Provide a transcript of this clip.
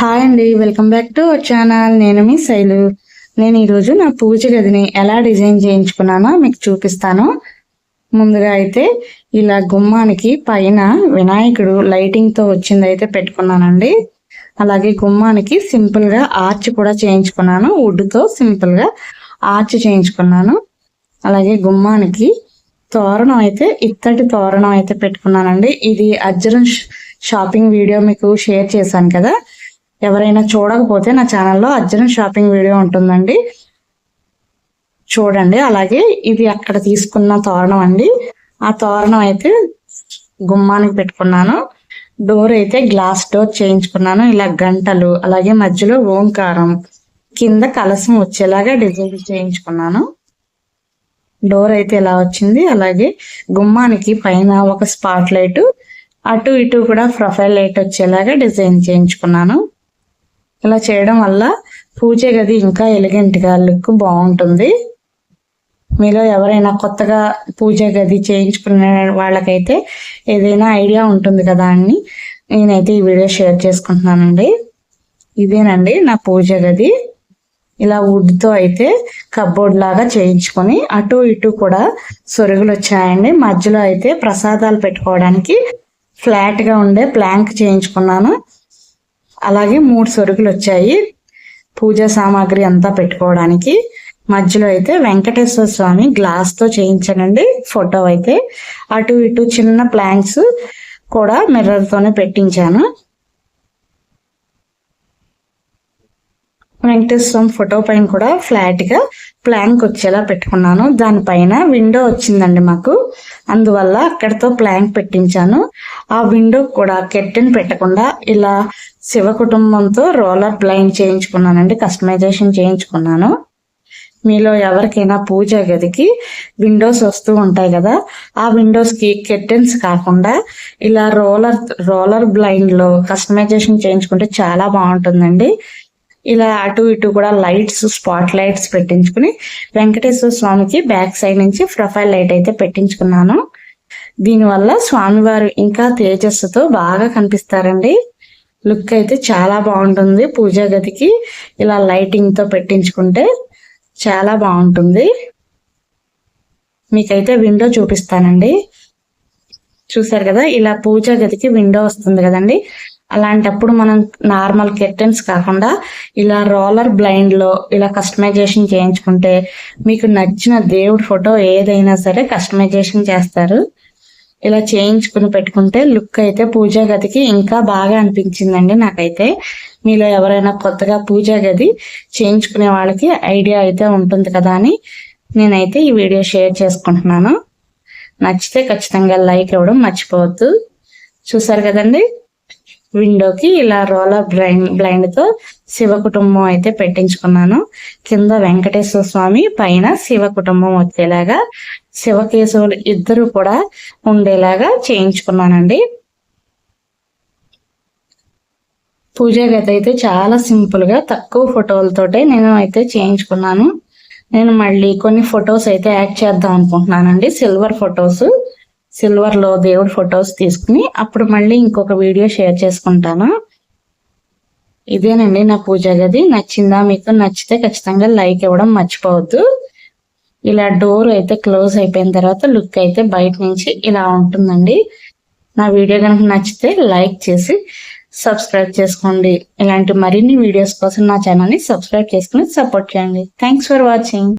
Hi అండి welcome back to channel నేను మీ శైలు. నేను ఈరోజు నా పూజ గదిని ఎలా డిజైన్ చేయించుకున్నానో మీకు చూపిస్తాను. ముందుగా అయితే ఇలా గుమ్మానికి పైన వినాయకుడు లైటింగ్తో వచ్చింది అయితే పెట్టుకున్నానండి. అలాగే గుమ్మానికి సింపుల్గా ఆర్చ్ కూడా చేయించుకున్నాను. వుడ్తో సింపుల్గా ఆర్చ్ చేయించుకున్నాను. అలాగే గుమ్మానికి తోరణం అయితే ఇత్తటి తోరణం అయితే పెట్టుకున్నానండి. ఇది అజ్జరం షాపింగ్ వీడియో మీకు షేర్ చేశాను కదా. ఎవరైనా చూడకపోతే నా ఛానల్లో అర్జున్ షాపింగ్ వీడియో ఉంటుందండి. చూడండి. అలాగే ఇది అక్కడ తీసుకున్న తోరణం అండి. ఆ తోరణం అయితే గుమ్మానికి పెట్టుకున్నాను. డోర్ అయితే గ్లాస్ డోర్ చేయించుకున్నాను. ఇలా గంటలు అలాగే మధ్యలో ఓంకారం కింద కలసం వచ్చేలాగా డిజైన్ చేయించుకున్నాను. డోర్ అయితే ఇలా వచ్చింది. అలాగే గుమ్మానికి పైన ఒక స్పాట్ లైట్ అటు ఇటు కూడా ప్రొఫైల్ లైట్ వచ్చేలాగా డిజైన్ చేయించుకున్నాను. ఇలా చేయడం వల్ల పూజ గది ఇంకా ఎలిగెంట్గా లుక్ బాగుంటుంది. మీలో ఎవరైనా కొత్తగా పూజ గది చేయించుకునే వాళ్ళకైతే ఏదైనా ఐడియా ఉంటుంది కదా అని నేనైతే ఈ వీడియో షేర్ చేసుకుంటున్నానండి. ఇదేనండి నా పూజ గది. ఇలా వుడ్తో అయితే కబ్బోర్డ్ లాగా చేయించుకొని అటు ఇటు కూడా సొరుగులు వచ్చాయండి. మధ్యలో అయితే ప్రసాదాలు పెట్టుకోవడానికి ఫ్లాట్గా ఉండే ప్లాంక్ చేయించుకున్నాను. అలాగే మూడు సరుకులు వచ్చాయి పూజా సామాగ్రి అంతా పెట్టుకోవడానికి. మధ్యలో అయితే వెంకటేశ్వర స్వామి గ్లాస్తో చేయించానండి ఫోటో అయితే. అటు ఇటు చిన్న ప్లాంక్స్ కూడా మిర్రర్తోనే పెట్టించాను. వెంకటేశ్వర ఫోటో పైన కూడా ఫ్లాట్గా ప్లాంక్ వచ్చేలా పెట్టుకున్నాను. దానిపైన విండో వచ్చిందండి మాకు. అందువల్ల అక్కడితో ప్లాంక్ పెట్టించాను. ఆ విండో కూడా కెట్టెన్ పెట్టకుండా ఇలా శివ కుటుంబంతో రోలర్ బ్లైండ్ చేయించుకున్నానండి కస్టమైజేషన్ చేయించుకున్నాను. మీలో ఎవరికైనా పూజ గదికి విండోస్ వస్తూ ఉంటాయి కదా ఆ విండోస్కి కెట్టెన్స్ కాకుండా ఇలా రోలర్ రోలర్ బ్లైండ్లో కస్టమైజేషన్ చేయించుకుంటే చాలా బాగుంటుందండి. ఇలా అటు ఇటు కూడా లైట్స్ స్పాట్ లైట్స్ పెట్టించుకుని వెంకటేశ్వర స్వామికి బ్యాక్ సైడ్ నుంచి ప్రొఫైల్ లైట్ అయితే పెట్టించుకున్నాను. దీనివల్ల స్వామివారు ఇంకా తేజస్సుతో బాగా కనిపిస్తారండి. లుక్ అయితే చాలా బాగుంటుంది పూజా గదికి. ఇలా లైటింగ్తో పెట్టించుకుంటే చాలా బాగుంటుంది. మీకైతే విండో చూపిస్తానండి. చూసారు కదా ఇలా పూజా గదికి విండో వస్తుంది కదండి. అలాంటప్పుడు మనం నార్మల్ కెర్టెన్స్ కాకుండా ఇలా రోలర్ బ్లైండ్లో ఇలా కస్టమైజేషన్ చేయించుకుంటే మీకు నచ్చిన దేవుడి ఫోటో ఏదైనా సరే కస్టమైజేషన్ చేస్తారు. ఇలా చేయించుకుని పెట్టుకుంటే లుక్ అయితే పూజా గదికి ఇంకా బాగా అనిపించిందండి నాకైతే. మీలో ఎవరైనా కొత్తగా పూజా గది చేయించుకునే వాళ్ళకి ఐడియా అయితే ఉంటుంది కదా అని నేనైతే ఈ వీడియో షేర్ చేసుకుంటున్నాను. నచ్చితే ఖచ్చితంగా లైక్ ఇవ్వడం మర్చిపోవద్దు. చూసారు కదండి? విండోకి ఇలా రోలర్ బ్లైండ్ బ్లైండ్తో శివ కుటుంబం అయితే పెట్టించుకున్నాను. కింద వెంకటేశ్వర స్వామి పైన శివ కుటుంబం వచ్చేలాగా శివకేశవులు ఇద్దరు కూడా ఉండేలాగా చేయించుకున్నానండి. పూజ గది అయితే చాలా సింపుల్గా తక్కువ ఫోటోలతోటే నేను అయితే చేయించుకున్నాను. నేను మళ్ళీ కొన్ని ఫొటోస్ అయితే యాడ్ చేద్దాం అనుకుంటున్నానండి. Silver photos. సిల్వర్లో దేవుడి ఫొటోస్ తీసుకుని అప్పుడు మళ్ళీ ఇంకొక వీడియో షేర్ చేసుకుంటాను. ఇదేనండి నా పూజ గది. నచ్చిందా మీకు? నచ్చితే ఖచ్చితంగా లైక్ ఇవ్వడం మర్చిపోవద్దు. ఇలా డోర్ అయితే క్లోజ్ అయిపోయిన తర్వాత లుక్ అయితే బయట నుంచి ఇలా ఉంటుందండి. నా వీడియో కనుక నచ్చితే లైక్ చేసి సబ్స్క్రైబ్ చేసుకోండి. ఇలాంటి మరిన్ని వీడియోస్ కోసం నా ఛానల్ని సబ్స్క్రైబ్ చేసుకుని సపోర్ట్ చేయండి. Thanks for watching